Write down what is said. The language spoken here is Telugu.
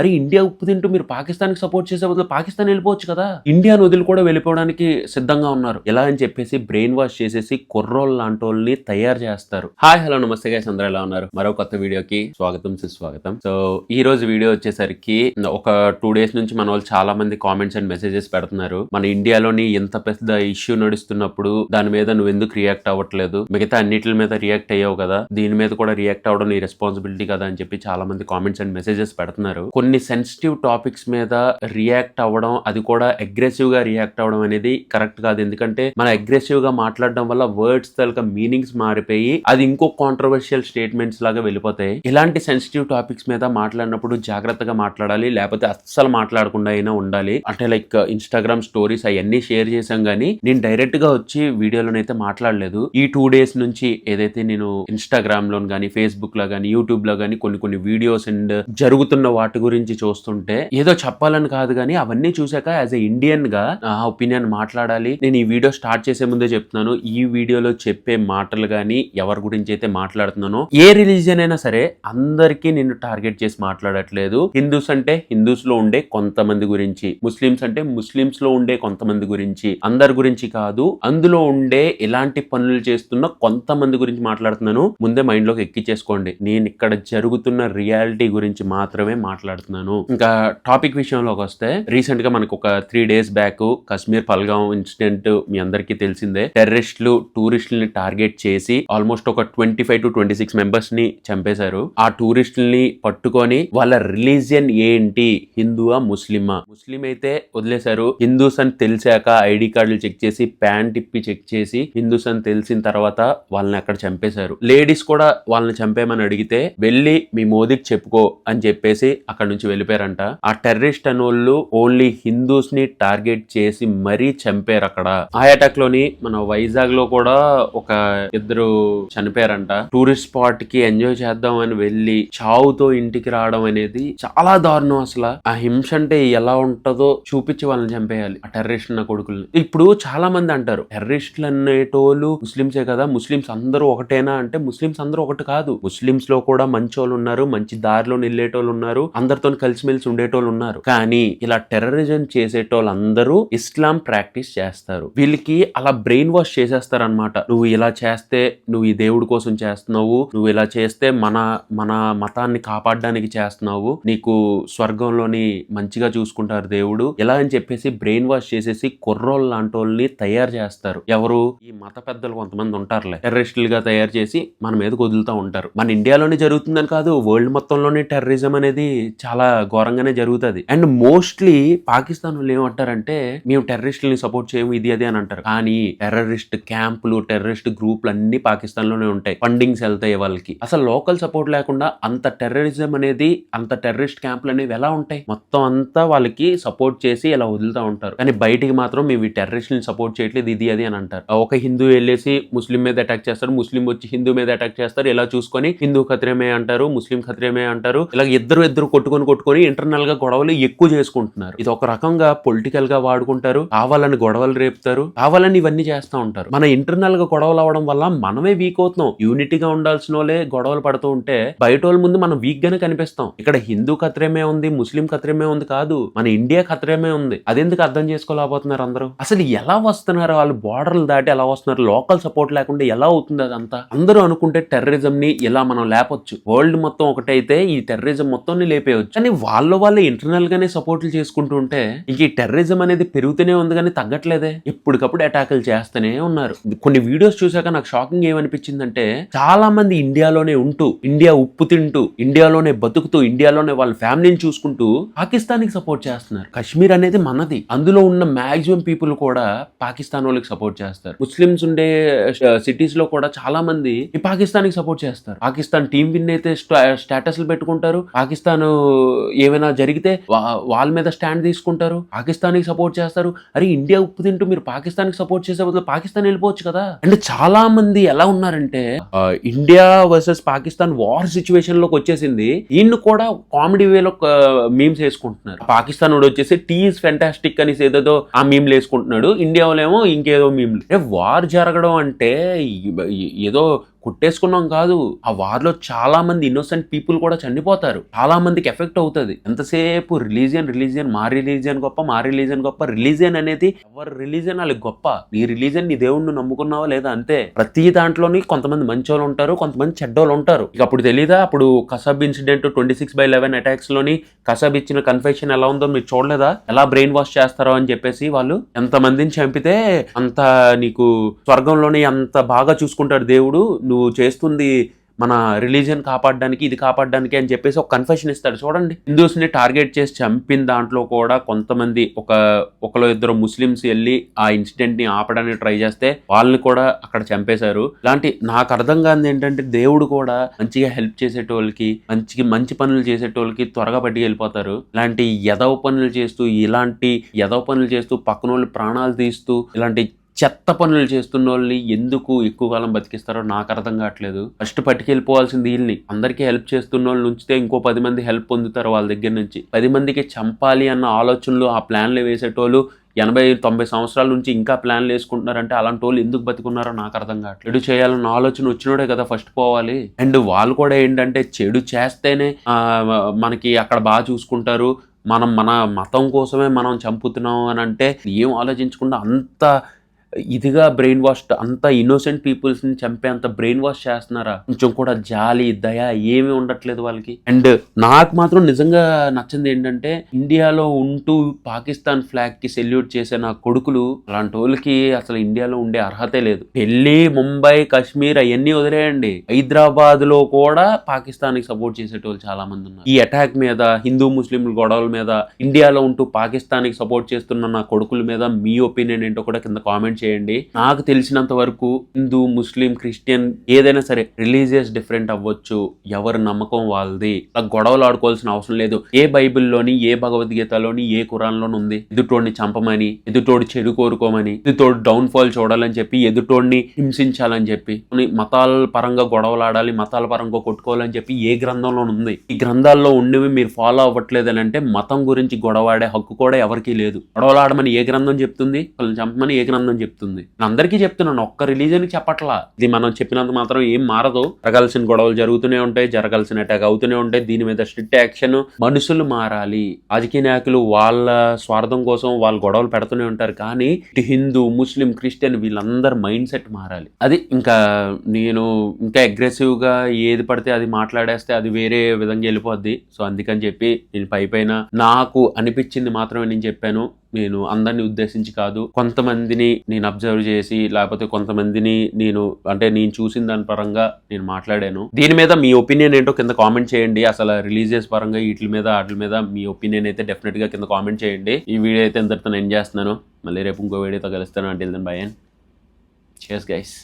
అరే ఇండియా ఉప్పు తింటూ మీరు పాకిస్తాన్కి సపోర్ట్ చేసే బదులు పాకిస్తాన్ వెళ్ళిపోవచ్చు కదా. ఇండియాను వదిలి కూడా వెళ్ళిపోవడానికి సిద్ధంగా ఉన్నారు. ఎలా అని చెప్పేసి బ్రెయిన్ వాష్ చేసేసి కుర్రోళ్ళు లాంటి వాళ్ళని తయారు చేస్తారు. హాయ్ హలో నమస్తే గైస్ అందరూ ఎలా ఉన్నారు? మరో కొత్త వీడియోకి స్వాగతం సుస్వాగతం. సో ఈ రోజు వీడియో వచ్చేసరికి ఒక టూ డేస్ నుంచి మన వాళ్ళు చాలా మంది కామెంట్స్ అండ్ మెసేజెస్ పెడుతున్నారు. మన ఇండియాలోని ఎంత పెద్ద ఇష్యూ నడుస్తున్నప్పుడు దాని మీద నువ్వు ఎందుకు రియాక్ట్ అవ్వట్లేదు? మిగతా అన్నిటి మీద రియాక్ట్ అయ్యావు కదా. దీని మీద కూడా రియాక్ట్ అవ్వడం నీ రెస్పాన్సిబిలిటీ కదా అని చెప్పి చాలా మంది కామెంట్స్ అండ్ మెసేజెస్ పెడుతున్నారు. కొన్ని కొన్ని సెన్సిటివ్ టాపిక్స్ మీద రియాక్ట్ అవ్వడం అది కూడా అగ్రెసివ్గా రియాక్ట్ అవ్వడం అనేది కరెక్ట్ కాదు. ఎందుకంటే మన అగ్రెసివ్గా మాట్లాడడం వల్ల వర్డ్స్ తలక మీనింగ్స్ మారిపోయి అది ఇంకో కాంట్రవర్షియల్ స్టేట్మెంట్స్ లాగా వెళ్ళిపోతాయి. ఇలాంటి సెన్సిటివ్ టాపిక్స్ మీద మాట్లాడినప్పుడు జాగ్రత్తగా మాట్లాడాలి లేకపోతే అస్సలు మాట్లాడకుండా అయినా ఉండాలి. అంటే లైక్ ఇన్స్టాగ్రామ్ స్టోరీస్ అవన్నీ షేర్ చేశాం గానీ నేను డైరెక్ట్గా వచ్చి వీడియోలోనైతే మాట్లాడలేదు. ఈ టూ డేస్ నుంచి ఏదైతే నేను ఇన్స్టాగ్రామ్లో కానీ ఫేస్బుక్లో కానీ యూట్యూబ్లో కానీ కొన్ని కొన్ని వీడియోస్ అండ్ జరుగుతున్న వాటి గురించి చూస్తుంటే ఏదో చెప్పాలని కాదు కానీ అవన్నీ చూశాక యాజ్ ఎ ఇండియన్గా నా ఒపీనియన్ మాట్లాడాలి. నేను ఈ వీడియో స్టార్ట్ చేసే ముందే చెప్తున్నాను. ఈ వీడియోలో చెప్పే మాటలు కానీ ఎవరి గురించి అయితే మాట్లాడుతున్నానో ఏ రిలీజియన్ అయినా సరే అందరికీ నిన్ను టార్గెట్ చేసి మాట్లాడట్లేదు. హిందూస్ అంటే హిందూస్లో ఉండే కొంతమంది గురించి ముస్లిమ్స్ అంటే ముస్లిమ్స్లో ఉండే కొంతమంది గురించి అందరి గురించి కాదు అందులో ఉండే ఎలాంటి పనులు చేస్తున్న కొంతమంది గురించి మాట్లాడుతున్నాను. ముందే మైండ్లోకి ఎక్కించేసుకోండి నేను ఇక్కడ జరుగుతున్న రియాలిటీ గురించి మాత్రమే మాట్లాడుతున్నాను. ఇంకా టాపిక్ విషయంలోకి వస్తే రీసెంట్గా మనకు ఒక three days back Kashmir Pahalgam incident మీ అందరికీ తెలిసిందే. టెర్రరిస్టులు టూరిస్టులని టార్గెట్ చేసి ఆల్మోస్ట్ ఒక twenty five to twenty six మెంబర్స్ని చంపేశారు. ఆ టూరిస్టుల్ని పట్టుకొని వాళ్ళ రిలీజియన్ ఏంటి? హిందువా ముస్లిమా? ముస్లిం అయితే వదిలేశారు. హిందూస్ అని తెలిసాక ఐడి కార్డులు చెక్ చేసి ప్యాంట్ ఇప్పి చెక్ చేసి హిందూస్ అని తెలిసిన తర్వాత వాళ్ళని అక్కడ చంపేశారు. లేడీస్ కూడా వాళ్ళని చంపేమని అడిగితే వెళ్ళి మీ మోదీకి చెప్పుకో అని చెప్పేసి అక్కడ నుంచి వెళ్ళిపోయారంట. ఆ టెర్రరిస్ట్ అనోళ్ళు ఓన్లీ హిందూస్ని టార్గెట్ చేసి మరీ చంపారు అక్కడ. ఆ అటాక్లోని మన వైజాగ్లో కూడా ఒక ఇద్దరు చనిపోయారంట. టూరిస్ట్ స్పాట్కి ఎంజాయ్ చేద్దాం అని వెళ్ళి చావుతో ఇంటికి రావడం అనేది చాలా దారుణం అసలు. ఆ హింస అంటే ఎలా ఉంటుందో చూపించి వాళ్ళని చంపేయాలి ఆ టెర్రరిస్ట్ నా కొడుకుల్ని. ఇప్పుడు చాలా మంది అంటారు టెర్రరిస్టులు అనేటోళ్ళు ముస్లింసే కదా ముస్లిమ్స్ అందరూ ఒకటేనా? అంటే ముస్లిమ్స్ అందరూ ఒకటి కాదు. ముస్లిమ్స్లో కూడా మంచోళ్ళు ఉన్నారు మంచి దారిలో నిల్లేటోళ్ళు ఉన్నారు. అందరితో కలిసిమెలిసి ఉండేటోళ్ళు ఉన్నారు. కానీ ఇలా టెర్రరిజం చేసేటోళ్ళు అందరూ ఇస్లాం ప్రాక్టీస్ చేస్తారు. వీళ్ళకి అలా బ్రెయిన్ వాష్ చేసేస్తారనమాట నువ్వు ఇలా చేస్తే నువ్వు ఈ దేవుడి కోసం చేస్తున్నావు. నువ్వు ఇలా చేస్తే మన మన మతాన్ని కాపాడడానికి చేస్తున్నావు. నీకు స్వర్గంలోని మంచిగా చూసుకుంటారు దేవుడు. ఇలా అని చెప్పేసి బ్రెయిన్ వాష్ చేసేసి కుర్రోళ్ళు లాంటి వాళ్ళని తయారు చేస్తారు. ఎవరు? ఈ మత పెద్దలు కొంతమంది ఉంటారులే. టెర్రరిస్టులుగా తయారు చేసి మన మీద వదులుతూ ఉంటారు. మన ఇండియాలోనే జరుగుతుందని కాదు వరల్డ్ మొత్తంలోనే టెర్రరిజం అనేది చాలా చాలా ఘోరంగానే జరుగుతుంది. అండ్ మోస్ట్లీ పాకిస్తాన్ వాళ్ళు ఏమంటారంటే మేము టెర్రరిస్టులని సపోర్ట్ చేయము ఇది అది అని అంటారు. కానీ టెర్రరిస్ట్ క్యాంపులు టెర్రరిస్ట్ గ్రూపులు అన్ని పాకిస్తాన్లోనే ఉంటాయి. ఫండింగ్స్ వెళ్తాయి వాళ్ళకి. అసలు లోకల్ సపోర్ట్ లేకుండా అంత టెర్రరిజం అనేది అంత టెర్రరిస్ట్ క్యాంపులు అనేవి ఎలా ఉంటాయి? మొత్తం అంతా వాళ్ళకి సపోర్ట్ చేసి ఇలా వదులుతూ ఉంటారు. కానీ బయటికి మాత్రం మేము ఈ టెర్రరిస్ట్ని సపోర్ట్ చేయట్లేదు ఇది అది అని అంటారు. ఒక హిందూ వెళ్ళేసి ముస్లిం మీద అటాక్ చేస్తారు ముస్లిం వచ్చి హిందూ మీద అటాక్ చేస్తారు. ఇలా చూసుకొని హిందూ ఖత్రేమే అంటారు ముస్లిం ఖత్రేమే అంటారు. ఇలా ఇద్దరు ఇద్దరు కొట్టుకొని కొట్టుకొని ఇంటర్నల్గా గొడవలు ఎక్కువ చేసుకుంటున్నారు. ఇది ఒక రకంగా పొలిటికల్గా వాడుకుంటారు. కావాలని గొడవలు రేపుతారు. కావాలని ఇవన్నీ చేస్తూ ఉంటారు. మన ఇంటర్నల్గా గొడవలు అవడం వల్ల మనమే వీక్ అవుతున్నాం. యూనిటీగా ఉండాల్సిన వాళ్ళే గొడవలు పడుతూ ఉంటే బయట వాళ్ళ ముందు మనం వీక్ గానే కనిపిస్తాం. ఇక్కడ హిందూ కత్రేమే ఉంది ముస్లిం కత్రేమే ఉంది కాదు మన ఇండియా కత్రేమే ఉంది. అదెందుకు అర్థం చేసుకోలేకపోతున్నారు అందరూ? అసలు ఎలా వస్తున్నారు వాళ్ళు? బోర్డర్లు దాటి ఎలా వస్తున్నారు? లోకల్ సపోర్ట్ లేకుండా ఎలా అవుతుంది అదంతా? అందరూ అనుకుంటే టెర్రరిజం ని ఇలా మనం లేపొచ్చు. వరల్డ్ మొత్తం ఒకటైతే ఈ టెర్రరిజం మొత్తం లేపేయచ్చు. కానీ వాళ్ళ వాళ్ళే ఇంటర్నల్ గానే సపోర్ట్లు చేసుకుంటూ ఉంటే ఇంక ఈ టెర్రరిజం అనేది పెరుగుతూనే ఉంది కానీ తగ్గట్లేదే. ఎప్పటికప్పుడు అటాకులు చేస్తూనే ఉన్నారు. కొన్ని వీడియోస్ చూసాక నాకు షాకింగ్ ఏమనిపించిందంటే చాలా మంది ఇండియాలోనే ఉంటూ ఇండియా ఉప్పు తింటూ ఇండియాలోనే బతుకుతూ ఇండియాలోనే వాళ్ళ ఫ్యామిలీని చూసుకుంటూ పాకిస్తాన్కి సపోర్ట్ చేస్తున్నారు. కాశ్మీర్ అనేది మనది. అందులో ఉన్న మాక్సిమం పీపుల్ కూడా పాకిస్తాన్ వాళ్ళకి సపోర్ట్ చేస్తారు. ముస్లిమ్స్ ఉండే సిటీస్లో కూడా చాలా మంది పాకిస్తాన్కి సపోర్ట్ చేస్తారు. పాకిస్తాన్ టీం విన్ అయితే స్టేటస్లు పెట్టుకుంటారు. పాకిస్తాన్ ఏమైనా జరిగితే వాళ్ళ మీద స్టాండ్ తీసుకుంటారు పాకిస్తాన్కి సపోర్ట్ చేస్తారు. అరే ఇండియా ఉప్పు తింటూ మీరు పాకిస్తాన్కి సపోర్ట్ చేసే బదులు పాకిస్తాన్ వెళ్ళిపోవచ్చు కదా. అంటే చాలా మంది ఎలా ఉన్నారంటే ఇండియా వర్సెస్ పాకిస్తాన్ వార్ సిచ్యువేషన్లోకి వచ్చేసింది. ఈయన్ని కూడా కామెడీ వేలో మీమ్స్ వేసుకుంటున్నారు. పాకిస్తాన్ వాడు వచ్చేసి టీ ఫెంటాస్టిక్ అనేసి ఏదేదో ఆ మీమ్లు వేసుకుంటున్నాడు. ఇండియా వాళ్ళేమో ఇంకేదో మీమ్లు. వార్ జరగడం అంటే ఏదో కొట్టేసుకున్నాం కాదు. ఆ వార్లో చాలా మంది ఇన్నోసెంట్ పీపుల్ కూడా చనిపోతారు. చాలా మందికి ఎఫెక్ట్ అవుతుంది. ఎంతసేపు రిలీజియన్ రిలీజియన్ మా రిలీజియన్ గొప్ప మా రిలీజియన్ గొప్ప రిలీజియన్ అనేది ఎవరి రిలీజియన్ వాళ్ళకి గొప్ప. నీ రిలీజియన్ నీ దేవుణ్ణి నమ్ముకున్నావా లేదా అంతే. ప్రతి దాంట్లోని కొంతమంది మంచోళ్ళు ఉంటారు కొంతమంది చెడ్డోళ్ళు ఉంటారు. ఇక అప్పుడు తెలీదా? అప్పుడు Kasab incident twenty six by eleven అటాక్స్లోని Kasab ఇచ్చిన కన్ఫెషన్ ఎలా ఉందో మీరు చూడలేదా? ఎలా బ్రెయిన్ వాష్ చేస్తారో అని చెప్పేసి వాళ్ళు ఎంత మందిని చంపితే అంత నీకు స్వర్గంలోని అంత బాగా చూసుకుంటాడు దేవుడు. నువ్వు చేస్తుంది మన రిలీజియన్ కాపాడడానికి ఇది కాపాడడానికి అని చెప్పేసి ఒక కన్ఫెషన్ ఇస్తాడు. చూడండి. హిందూస్ని టార్గెట్ చేసి చంపిన దాంట్లో కూడా కొంతమంది ఒక ఒకలో ఇద్దరు ముస్లిమ్స్ వెళ్ళి ఆ ఇన్సిడెంట్ని ఆపడానికి ట్రై చేస్తే వాళ్ళని కూడా అక్కడ చంపేశారు. ఇలాంటి నాకు అర్థం కాదు ఏంటంటే దేవుడు కూడా మంచిగా హెల్ప్ చేసేటోళ్ళకి మంచి మంచి పనులు చేసేటోళ్ళకి త్వరగా పట్టి వెళ్ళిపోతారు ఇలాంటి ఎదవ పనులు చేస్తూ ఇలాంటి ఎదవ పనులు చేస్తూ పక్కన వాళ్ళు ప్రాణాలు తీస్తూ ఇలాంటి చెత్త పనులు చేస్తున్న వాళ్ళని ఎందుకు ఎక్కువ కాలం బతికిస్తారో నాకు అర్థం కావట్లేదు. ఫస్ట్ పట్టుకెళ్ళిపోవాల్సింది వీళ్ళని. అందరికీ హెల్ప్ చేస్తున్న వాళ్ళు ఉంచితే ఇంకో పది మంది హెల్ప్ పొందుతారు వాళ్ళ దగ్గర నుంచి. పది మందికి చంపాలి అన్న ఆలోచనలు ఆ ప్లాన్లు వేసేటోళ్ళు ఎనభై తొంభై సంవత్సరాల నుంచి ఇంకా ప్లాన్లు వేసుకుంటున్నారంటే అలాంటి వాళ్ళు ఎందుకు బతుకున్నారో నాకు అర్థం కావట్లేదు. చెడు చేయాలన్న ఆలోచన వచ్చినోడే కదా ఫస్ట్ పోవాలి. అండ్ వాళ్ళు కూడా ఏంటంటే చెడు చేస్తేనే మనకి అక్కడ బాగా చూసుకుంటారు. మనం మన మతం కోసమే మనం చంపుతున్నాం అని అంటే ఏం ఆలోచించకుండా అంత ఇదిగా బ్రెయిన్ వాష్ అంత ఇన్నోసెంట్ పీపుల్స్ని చంపే అంత బ్రెయిన్ వాష్ చేస్తున్నారా? కొంచెం కూడా జాలి దయ ఏమీ ఉండట్లేదు వాళ్ళకి. అండ్ నాకు మాత్రం నిజంగా నచ్చింది ఏంటంటే ఇండియాలో ఉంటూ పాకిస్తాన్ ఫ్లాగ్కి సెల్యూట్ చేసే నా కొడుకులు అలాంటి వాళ్ళకి అసలు ఇండియాలో ఉండే అర్హతే లేదు. ఢిల్లీ ముంబై కాశ్మీర్ అవన్నీ వదిలేయండి. హైదరాబాద్లో కూడా పాకిస్తాన్కి సపోర్ట్ చేసేటోళ్ళు చాలా మంది ఉన్నారు. ఈ అటాక్ మీద హిందూ ముస్లింల గొడవల మీద ఇండియాలో ఉంటూ పాకిస్తాన్కి సపోర్ట్ చేస్తున్న నా కొడుకుల మీద మీ ఒపీనియన్ ఏంటో కూడా కింద కామెంట్ చేయండి. నాకు తెలిసినంత వరకు హిందూ ముస్లిం క్రిస్టియన్ ఏదైనా సరే రిలీజియస్ డిఫరెంట్ అవ్వచ్చు. ఎవరి నమ్మకం వాళ్ళది. అలా గొడవలు ఆడుకోవాల్సిన అవసరం లేదు. ఏ బైబిల్లోని ఏ భగవద్గీతలోని ఏ కురాన్లోని ఉంది? ఎదుటోడిని చంపమని ఎదుటోడి చెడు కోరుకోమని ఎదుటోడు డౌన్ ఫాల్ చూడాలని చెప్పి ఎదుటోడిని హింసించాలని చెప్పి మతాల పరంగా గొడవలు ఆడాలి మతాల పరంగా కొట్టుకోవాలని చెప్పి ఏ గ్రంథంలో ఉంది? ఈ గ్రంథాల్లో ఉండేవి మీరు ఫాలో అవ్వట్లేదు అని అంటే మతం గురించి గొడవాడే హక్కు కూడా ఎవరికీ లేదు. గొడవలు ఆడమని ఏ గ్రంథం చెప్తుంది? వాళ్ళని చంపమని ఏ గ్రంథం చెప్తుంది? నేను అందరికీ చెప్తున్నాను ఒక్క రిలీజన్ చెప్పట్లా. ఇది మనం చెప్పినంత మాత్రం ఏం మారదు. జరగాల్సిన గొడవలు జరుగుతూనే ఉంటాయి జరగాల్సిన అటాక్ అవుతూనే ఉంటాయి. దీని మీద స్ట్రిక్ట్ యాక్షన్ మనుషులు మారాలి. రాజకీయ నాయకులు వాళ్ళ స్వార్థం కోసం వాళ్ళు గొడవలు పెడుతూనే ఉంటారు. కానీ ఇటు హిందూ ముస్లిం క్రిస్టియన్ వీళ్ళందరి మైండ్ సెట్ మారాలి. అది ఇంకా నేను ఇంకా అగ్రెసివ్గా ఏది పడితే అది మాట్లాడేస్తే అది వేరే విధంగా వెళ్ళిపోద్ది. సో అందుకని చెప్పి నేను పై పైన నాకు అనిపించింది మాత్రమే నేను చెప్పాను. నేను అందరిని ఉద్దేశించి కాదు కొంతమందిని నేను అబ్జర్వ్ చేసి లేకపోతే కొంతమందిని నేను అంటే నేను చూసిన దాని పరంగా నేను మాట్లాడాను. దీని మీద మీ ఒపీనియన్ ఏంటో కింద కామెంట్ చేయండి. అసలు రిలీజియస్ పరంగా వీటి మీద వాటి మీద మీ ఒపీనియన్ అయితే డెఫినెట్గా కింద కామెంట్ చేయండి. ఈ వీడియో అయితే ఇంతటితో నేను చేస్తున్నాను. మళ్ళీ రేపు ఇంకో వీడియోతో కలుస్తాను. అంటే బై అండ్ చేస్ గైస్